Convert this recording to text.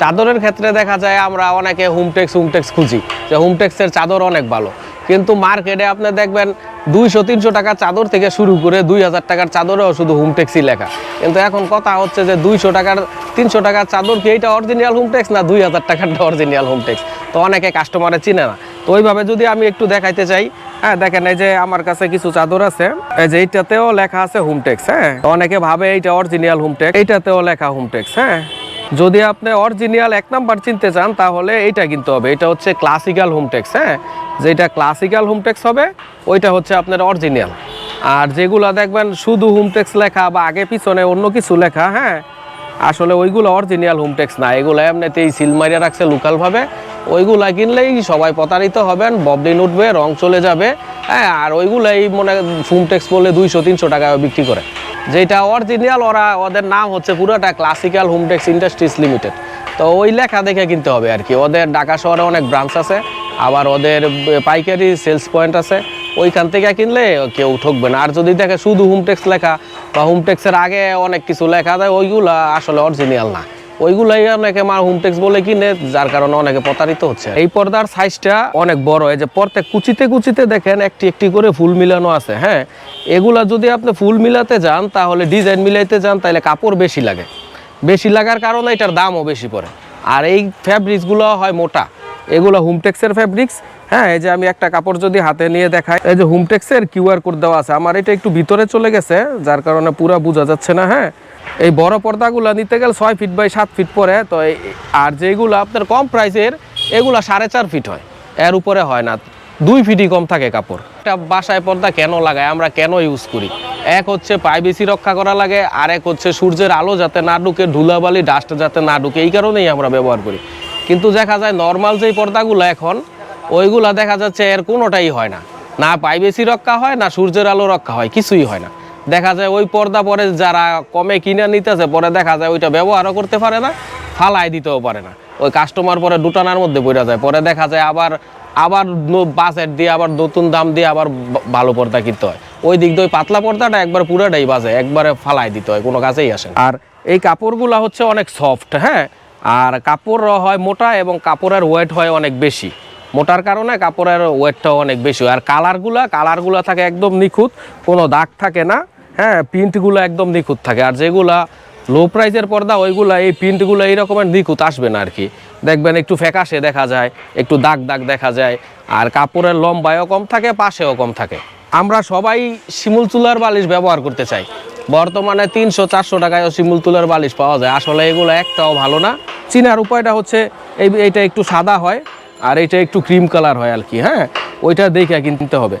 চাদরের ক্ষেত্রে দেখা যায় আমরা অনেকে হোমটেক্স হোমটেক্স খুঁজি যে হোমটেক্সের চাদর অনেক ভালো। কিন্তু মার্কেটে আপনি দেখবেন দুইশো, তিনশো টাকার চাদর থেকে শুরু করে দুই হাজার টাকার চাদরেও শুধু হোমটেক্সই লেখা। কিন্তু এখন কথা হচ্ছে যে দুইশো টাকার, তিনশো টাকার চাদর কি এইটা অরিজিনাল হোমটেক্স না দুই হাজার টাকারটা অরিজিনাল হোমটেক্স তো অনেকে কাস্টমারে চিনে না। তো ওইভাবে যদি আমি একটু দেখাইতে চাই হ্যাঁ দেখেন এই যে আমার কাছে কিছু চাদর আছে, এই যে এইটাতেও লেখা আছে হোমটেক্স হ্যাঁ। অনেকে ভাবে এইটা অরিজিনাল হোমটেক্স এইটাতেও লেখা হোমটেক্স হ্যাঁ। যদি আপনি অরিজিনাল এক নাম্বার চিনতে চান, তাহলে এইটা কিনতে হবে। এটা হচ্ছে ক্লাসিক্যাল হোমটেক্স হ্যাঁ? যেটা ক্লাসিক্যাল হোমটেক্স হবে, ওইটা হচ্ছে আপনার অরিজিনাল আর যেগুলো দেখবেন শুধু হোমটেক্স লেখা বা আগে পিছনে অন্য কিছু লেখা হ্যাঁ? আসলে ওইগুলো অরিজিনাল হোমটেক্স না। এগুলো এমনিতেই সিল মারিয়া রাখছে লোকালভাবে। ওইগুলা কিনলেই সবাই প্রতারিত হবেন ববলিন উঠবে রং চলে যাবে হ্যাঁ? আর ওইগুলাই মনে হোমটেক্স বলে দুইশো, তিনশো টাকা বিক্রি করে। যেটা অরিজিনাল ওরা ওদের নাম হচ্ছে পুরোটা ক্লাসিক্যাল হোমটেক্স ইন্ডাস্ট্রিজ লিমিটেড তো ওই লেখা দেখে কিনতে হবে আর কি। ওদের ঢাকা শহরে অনেক ব্রাঞ্চ আছে, আবার ওদের পাইকারি সেলস পয়েন্ট আছে। ওইখান থেকে কিনলে কেউ ঠকবে না। আর যদি দেখে শুধু হোমটেক্স লেখা বা হোমটেক্সের আগে অনেক কিছু লেখা দেয়, ওইগুলো আসলে অরিজিনাল না। ওইগুলাই অনেকে আমার হোমটেক্স বলে কিনে, যার কারণে অনেকে প্রতারিত হচ্ছে। এই পর্দার সাইজটা অনেক বড়, এই যে প্রত্যেক কুচিতে কুচিতে দেখেন একটি একটি করে ফুল মিলানো আছে হ্যাঁ? এগুলা যদি আপনি ফুল মিলাতে যান, তাহলে ডিজাইন মিলাইতে যান তাহলে কাপড় বেশি লাগে। বেশি লাগার কারণে এটার দামও বেশি পড়ে। আর এই ফ্যাব্রিক্সগুলো হয় মোটা। এগুলো হোমটেক্সের ফ্যাব্রিক্স হ্যাঁ? এই যে আমি একটা কাপড় যদি হাতে নিয়ে দেখাই, এই যে হোমটেক্সের কিউআর কোড দেওয়া আছে, আমার এটা একটু ভিতরে চলে গেছে, যার কারণে পুরা বোঝা যাচ্ছে না হ্যাঁ? এই বড় পর্দাগুলো নিতে গেলে ছয় ফিট বাই সাত ফিট পরে, তো আর যেগুলো আপনার কম প্রাইসের, এগুলো সাড়ে চার ফিট হয়। এর উপরে হয় না। দুই ফিটই কম থাকে কাপড়। একটা বাসায় পর্দা কেন লাগায়? আমরা কেন ইউজ করি? এক হচ্ছে প্রাইভেসি রক্ষা করা লাগে আর এক হচ্ছে সূর্যের আলো যাতে না ঢুকে, ধুলাবালি ডাস্ট যাতে না ঢুকে, এই কারণেই আমরা ব্যবহার করি। কিন্তু দেখা যায় নর্মাল যেই পর্দাগুলো এখন, ওইগুলা দেখা যাচ্ছে এর কোনোটাই হয় না। না প্রাইভেসি রক্ষা হয়, না সূর্যের আলো রক্ষা হয়, কিছুই হয় না। দেখা যায় ওই পর্দা পরে যারা কমে কিনে নিতেছে, পরে দেখা যায় ওইটা ব্যবহারও করতে পারে না, ফালাই দিতেও পারে না। ওই কাস্টমার পরে দুটানার মধ্যে পড়ে যায়। পরে দেখা যায় আবার আবার বাজেট দিয়ে, আবার নতুন দাম দিয়ে আবার ভালো পর্দা কিনতে হয়। ওই দিক দিয়ে পাতলা পর্দাটা একবার পুরোটাই বাজে, একবারে ফালাই দিতে হয়, কোনো কাজেই আসে আর এই কাপড়গুলো হচ্ছে অনেক সফট হ্যাঁ? আর কাপড় হয় মোটা এবং কাপড়ের ওয়েট হয় অনেক বেশি। মোটার কারণে কাপড়ের ওয়েটটাও অনেক বেশি। আর কালারগুলা কালারগুলা থাকে একদম নিখুঁত, কোনো দাগ থাকে না। হ্যাঁ প্রিন্টগুলো একদম নিখুঁত থাকে। আর যেগুলা লো প্রাইসের পর্দা, ওইগুলা এই প্রিন্টগুলো এই রকমের নিখুঁত আসবে না আর কি দেখবেন একটু ফ্যাকাশে দেখা যায়, একটু দাগ দাগ দেখা যায়, আর কাপড়ের লম্বায়ও কম থাকে, পাশেও কম থাকে। আমরা সবাই শিমুল চুলার বালিশ ব্যবহার করতে চাই। বর্তমানে তিনশো, চারশো টাকায় শিমুল তুলার বালিশ পাওয়া যায়। আসলে এগুলো একটাও ভালো না। চিনার উপায়টা হচ্ছে, এই এইটা একটু সাদা হয়, আর এটা একটু ক্রিম কালার হয় আর কি হ্যাঁ? ওইটা দেখে কিনতে হবে।